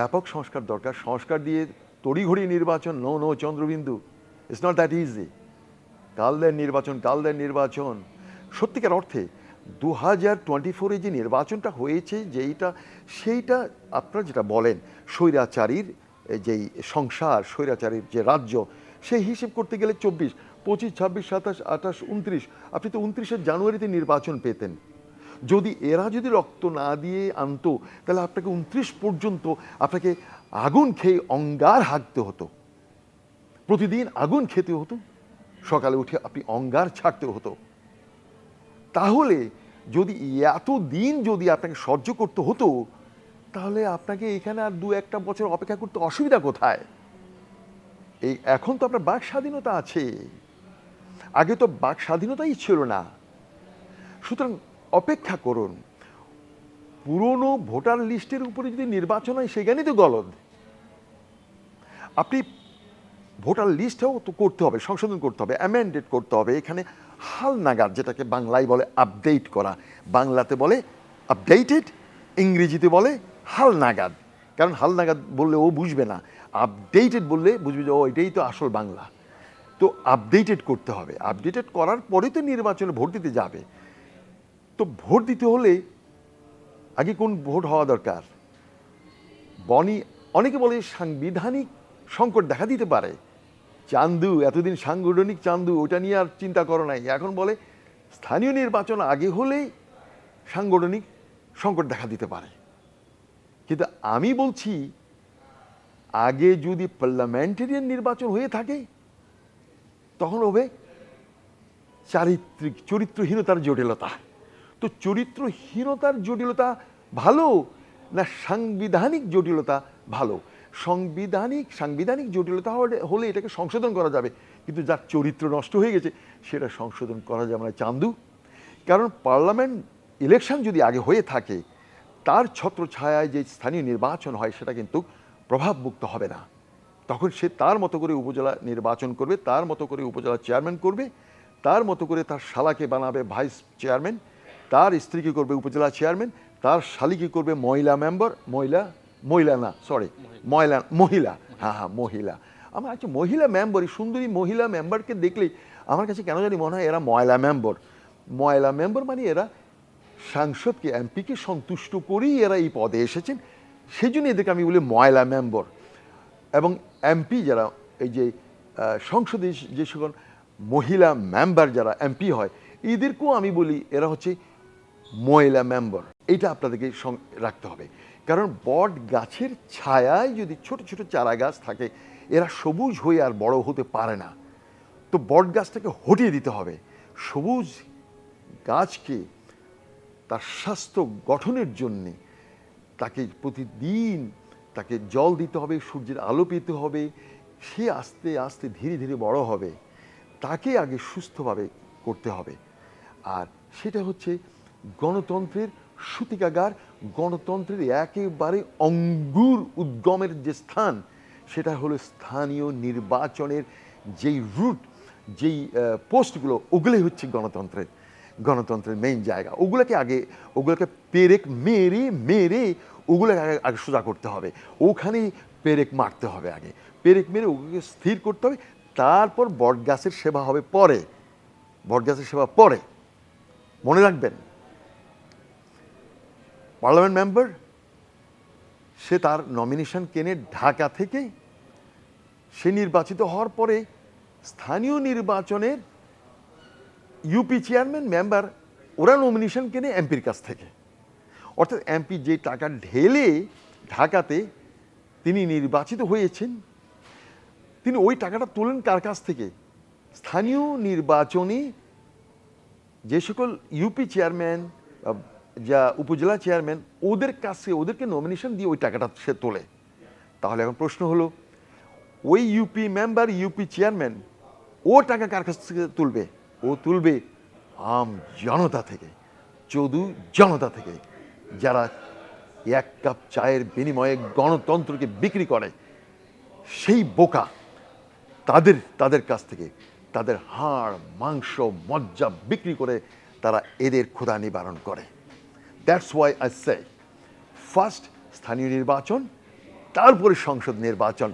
ব্যাপক সংস্কার দরকার। সংস্কার দিয়ে তড়িঘড়ি নির্বাচন, নো নো, চন্দ্রবিন্দু। ইটস নট দ্যাট ইজি কালদের নির্বাচন কালদের নির্বাচন। সত্যিকার অর্থে দু হাজার টোয়েন্টি ফোরে যে নির্বাচনটা হয়েছে, যেইটা, সেইটা আপনারা যেটা বলেন, স্বৈরাচারীর যেই সংসার, স্বৈরাচারীর যে রাজ্য, সেই হিসেব করতে গেলে চব্বিশ, পঁচিশ, ছাব্বিশ, সাতাশ, আঠাশ, উনত্রিশ। আপনি তো উনত্রিশে জানুয়ারিতে নির্বাচন পেতেন। যদি এরা যদি রক্ত না দিয়ে আনতো, তাহলে আপনাকে উনত্রিশ পর্যন্ত আপনাকে আগুন খেয়ে অঙ্গার হাঁকতে হতো। প্রতিদিন আগুন খেতে হতো। সকালে উঠে আপনি অঙ্গার ছাড়তে হতো। তাহলে যদি এত দিন যদি আপনাকে সহ্য করতে হতো, তাহলে আপনাকে এখানে আর দু একটা বছর অপেক্ষা করতে অসুবিধা কোথায়? এই এখন তো আপনার বাক স্বাধীনতা আছে। আগে তো বাক স্বাধীনতাই ছিল না। সুতরাং অপেক্ষা করুন। পুরনো ভোটার লিস্টের উপরে যদি নির্বাচন হয়, সেখানেই তো গলদ। আপনি ভোটার লিস্টটাও তো করতে হবে, সংশোধন করতে হবে অ্যামেন্ডেড করতে হবে। এখানে হাল নাগাদ যেটাকে বাংলায় বলে আপডেট করা, বাংলাতে বলে আপডেটেড ইংরেজিতে বলে হাল নাগাদ কারণ হাল নাগাদ বললে ও বুঝবে না আপডেটেড বললে বুঝবে যে ও, এটাই তো আসল বাংলা। তো আপডেটেড করতে হবে। আপডেটেড করার পরে তো নির্বাচনে ভোট দিতে যাবে। তো ভোট দিতে হলে আগে কোন ভোট হওয়া দরকার? বনি অনেকে বলে সাংবিধানিক সংকট দেখা দিতে পারে। চান্দু, এতদিন সাংগঠনিক চান্দু, ওটা নিয়ে আর চিন্তা করো নাই। এখন বলে স্থানীয় নির্বাচন আগে হলেই সাংগঠনিক সংকট দেখা দিতে পারে। কিন্তু আমি বলছি, আগে যদি পার্লামেন্টারিয়ান নির্বাচন হয়ে থাকে, তখন হবে চারিত্রিক চরিত্রহীনতার জটিলতা। তো চরিত্রহীনতার জটিলতা ভালো না সাংবিধানিক জটিলতা ভালো? সাংবিধানিক সাংবিধানিক জটিলতা হলে- এটাকে সংশোধন করা যাবে। কিন্তু যার চরিত্র নষ্ট হয়ে গেছে, সেটা সংশোধন করা যাবে না চান্দু। কারণ পার্লামেন্ট ইলেকশন যদি আগে হয়ে থাকে, তার ছত্র ছায়ায় যে স্থানীয় নির্বাচন হয়, সেটা কিন্তু প্রভাবমুক্ত হবে না। তখন সে তার মতো করে উপজেলা নির্বাচন করবে, তার মতো করে উপজেলা চেয়ারম্যান করবে, তার মতো করে তার শালাকে বানাবে ভাইস চেয়ারম্যান তার স্ত্রী কী করবে উপজেলা চেয়ারম্যান তার শালি কী করবে মহিলা মেম্বার মহিলা মহিলা না সরি মহিলা মহিলা হ্যাঁ হ্যাঁ মহিলা। আমার আচ্ছা মহিলা মেম্বার এই সুন্দরী মহিলা মেম্বারকে দেখলেই আমার কাছে কেন জানি মনে হয় এরা ময়লা মেম্বার ময়লা মেম্বার মানে এরা সাংসদকে, এমপিকে সন্তুষ্ট করেই এরা এই পদে এসেছেন। সেই জন্য এদেরকে আমি বলি ময়লা মেম্বার এবং এমপি যারা, এই যে সংসদে যে সকল মহিলা মেম্বার যারা, এমপি হয়, এদেরকেও আমি বলি এরা হচ্ছে মহিলা মেম্বার এটা আপনাদেরকে রাখতে হবে। কারণ বট গাছের ছায়ায় যদি ছোট ছোট চারা গাছ থাকে, এরা সবুজ হয়ে আর বড় হতে পারে না। তো বট গাছটাকে হটিয়ে দিতে হবে। সবুজ গাছকে তার স্বাস্থ্য গঠনের জন্যে তাকে প্রতিদিন তাকে জল দিতে হবে, সূর্যের আলো পেতে হবে, সে আস্তে আস্তে ধীরে ধীরে বড় হবে। তাকে আগে সুস্থভাবে করতে হবে। আর সেটা হচ্ছে গণতন্ত্রের সূতিকাগার, গণতন্ত্রের একেবারে অঙ্গুর উদ্গমের যে স্থান, সেটা হলো স্থানীয় নির্বাচনের যেই রুট যেই পোস্টগুলো ওগুলোই হচ্ছে গণতন্ত্রের গণতন্ত্রের মেইন জায়গা। ওগুলোকে আগে, ওগুলোকে পেরেক মেরে মেরে ওগুলোকে আগে আগে সোজা করতে হবে। ওখানেই পেরেক মারতে হবে আগে। পেরেক মেরে ওগুলোকে স্থির করতে হবে। তারপর বটগাছের সেবা হবে পরে। বটগাছের সেবা পরে। মনে রাখবেন। পার্লামেন্ট মেম্বার, সে তার নমিনেশন কেনে ঢাকা থেকে সে নির্বাচিত হওয়ার পরে স্থানীয় নির্বাচনের ইউপি চেয়ারম্যান মেম্বার ওরা নমিনেশন কেনে এমপির কাছ থেকে। অর্থাৎ এমপি যে টাকা ঢেলে ঢাকাতে তিনি নির্বাচিত হয়েছেন, তিনি ওই টাকাটা তোলেন কার কাছ থেকে? স্থানীয় নির্বাচনে যে সকল ইউপি চেয়ারম্যান যা উপজেলা চেয়ারম্যান ওদের কাছে, ওদেরকে নমিনেশন দিয়ে ওই টাকাটা সে তোলে। তাহলে এখন প্রশ্ন হলো, ওই ইউপি মেম্বার ইউপি চেয়ারম্যান ও টাকা কার কাছ থেকে তুলবে? ও তুলবে আম জনতা থেকে চদু জনতা থেকে, যারা এক কাপ চায়ের বিনিময়ে গণতন্ত্রকে বিক্রি করে। সেই বোকা তাদের তাদের কাছ থেকে, তাদের হাড়, মাংস, মজ্জা বিক্রি করে তারা এদের ক্ষুধা নিবারণ করে। That's why I say first স্থানীয় নির্বাচন তারপরে সংসদ নির্বাচন।